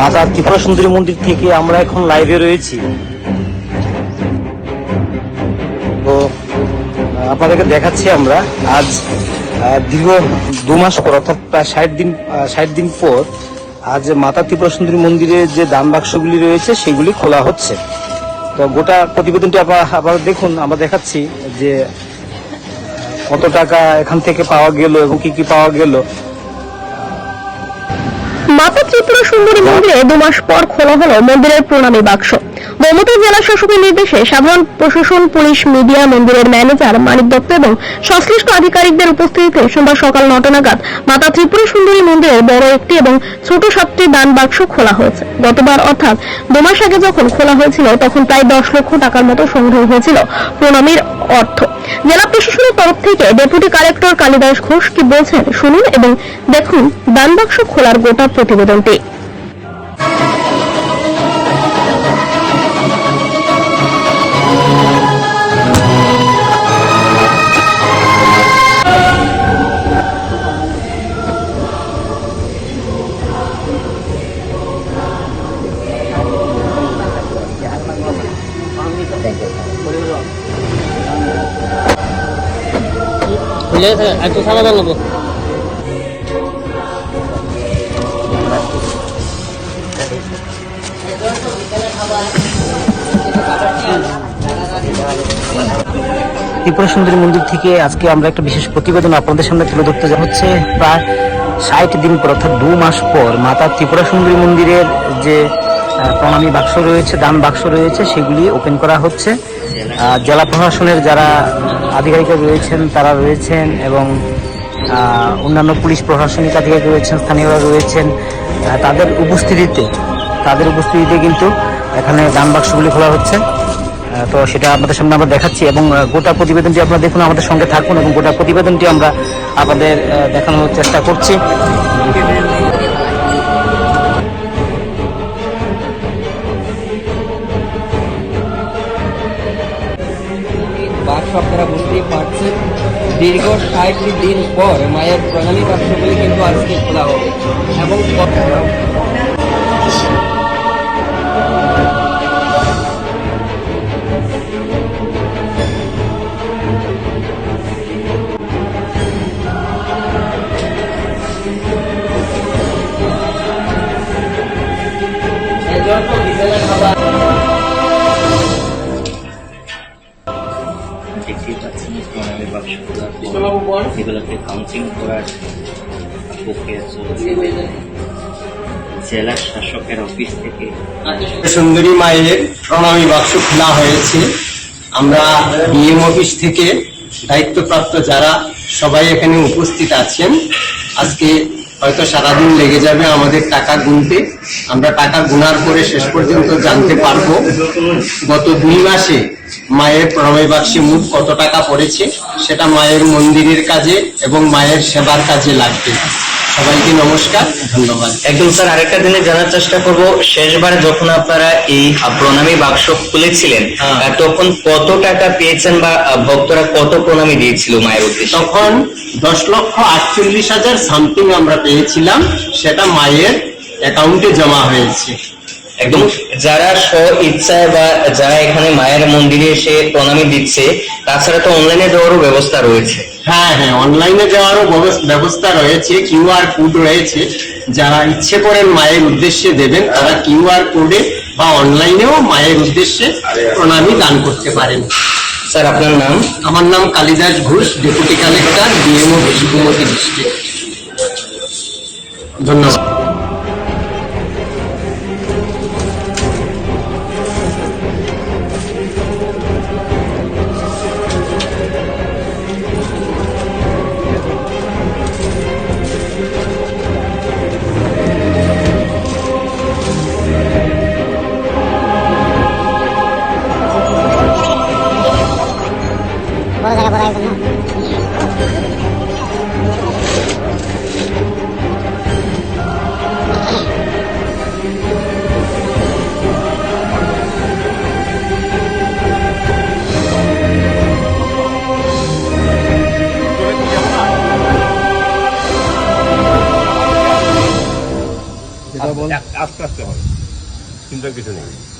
মাতা ত্রিপুরা সুন্দরী মন্দির থেকে আমরা এখন লাইভে রয়েছি। তো আপনাদেরকে দেখাচ্ছি আমরা। আজ দীর্ঘ দু মাস পর, অর্থাৎ প্রায় ষাট দিন ষাট দিন পর, আজ মাতা ত্রিপুরা সুন্দরী মন্দিরে যে দান বাক্সগুলি রয়েছে, সেগুলি খোলা হচ্ছে। তো, গোটা প্রতিবেদনটি আপনারা আবার দেখুন, আমরা দেখাচ্ছি যে কত টাকা এখান থেকে পাওয়া গেল এবং কি কি পাওয়া গেল। মাতা ত্রিপুরা সুন্দরী মন্দিরে দু মাস পর খোলা হল মন্দিরের প্রণামী বাক্স। গোমতী জেলা শাসকের নির্দেশে সাধারণ প্রশাসন, পুলিশ, মিডিয়া, মন্দিরের ম্যানেজার, মানিক দত্ত এবং সংশ্লিষ্ট আধিকারিকদের উপস্থিতিতে সোমবার সকাল নটা নাগাদ মাতা ত্রিপুরা সুন্দরী মন্দিরের বড় একটি এবং ছোট সাতটি দান বাক্স খোলা হয়েছে। গতবার অর্থাৎ দু মাস আগে যখন খোলা হয়েছিল, তখন প্রায় দশ লক্ষ টাকার মতো সংগ্রহ হয়েছিল প্রণামীর অর্থ। জেলা প্রশাসনের তরফ থেকে ডেপুটি কালেক্টর কালিদাস ঘোষ কি বলছেন শুনুন এবং দেখুন দান বাক্স খোলার গোটা প্রতিবেদনটি। একটু সমাধান নেব ত্রিপুরা সুন্দরী মন্দির থেকে আজকে আমরা একটা বিশেষ প্রতিবেদন আপনাদের সামনে তুলে ধরতে যা হচ্ছে প্রায় ষাট দিন পর, অর্থাৎ দু মাস পর, মাতা ত্রিপুরা সুন্দরী মন্দিরের যে প্রণামী বাক্স রয়েছে, দান বাক্স রয়েছে, সেগুলি ওপেন করা হচ্ছে। জেলা প্রশাসনের যারা আধিকারিকরা রয়েছেন, তারা রয়েছেন এবং অন্যান্য পুলিশ প্রশাসনিক আধিকারিক রয়েছেন, স্থানীয়রা রয়েছেন তাদের উপস্থিতিতে তাদের উপস্থিতিতে কিন্তু এখানে দান বাক্সগুলি খোলা হচ্ছে। তো সেটা আপনাদের সামনে আমরা দেখাচ্ছি এবং গোটা প্রতিবেদনটি আপনারা দেখুন, আমাদের সঙ্গে থাকুন এবং গোটা প্রতিবেদনটি আমরা আপনাদের দেখানোর চেষ্টা করছি। বাক্স আপনারা বুঝতেই পারছেন। দীর্ঘ ষাটটি দিন পর মায়ের প্রণালী বাক্সগুলি কিন্তু আজকে খোলা হবে। এবং দেখতেই পাচ্ছেন প্রণালী বাক্স খোলার পর এগুলোকে কাউন্টিং করার প্রক্রিয়া চলছে জেলা শাসকের অফিস থেকে সুন্দরী মায়ের প্রণামী বাক্স খোলা হয়েছে। আমরা ডিএম অফিস থেকে দায়িত্বপ্রাপ্ত যারা সবাই এখানে উপস্থিত আছেন আজকে হয়তো সারাদিন লেগে যাবে আমাদের টাকা গুনতে। আমরা টাকা গুনার পরে শেষ পর্যন্ত জানতে পারব। গত দুই মাসে মায়ের প্রণামী বাক্সে মোট কত টাকা পড়েছে সেটা মায়ের মন্দিরের কাজে এবং মায়ের সেবার কাজে লাগবে। সবাইকে নমস্কার ধন্যবাদ। একদম স্যার আরেকটা দিনে জানার চেষ্টা করব শেষবার যখন আপনারা এই প্রণামী বাক্স খুলেছিলেন হ্যাঁ। তখন কত টাকা পেয়েছেন বা ভক্তরা কত প্রণামী দিয়েছিল মায়ের উদ্দেশ্যে? তখন দশ লক্ষ আটচল্লিশ হাজার সামথিং আমরা পেয়েছিলাম সেটা মায়ের অ্যাকাউন্টে জমা হয়েছে। একদম যারা স্ব ইচ্ছায় বা যারা এখানে মায়ের মন্দিরে এসে প্রণামী দিচ্ছে তাছাড়া তো অনলাইনে দেওয়ারও ব্যবস্থা রয়েছে। হ্যাঁ হ্যাঁ অনলাইনে যাওয়ারও ব্যবস- ব্যবস্থা রয়েছে কিউআর কোড রয়েছে। যারা ইচ্ছে করেন মায়ের উদ্দেশ্যে দেবেন তারা কিউআর কোডে বা অনলাইনেও মায়ের উদ্দেশ্যে প্রণামী দান করতে পারেন। স্যার আপনার নাম? আমার নাম Kalidas Ghosh deputy collector DMO Bishnumati district. ধন্যবাদ। 보러 가자 보러 가자 আস্তে আস্তে হবে চিন্তার কিছু নেই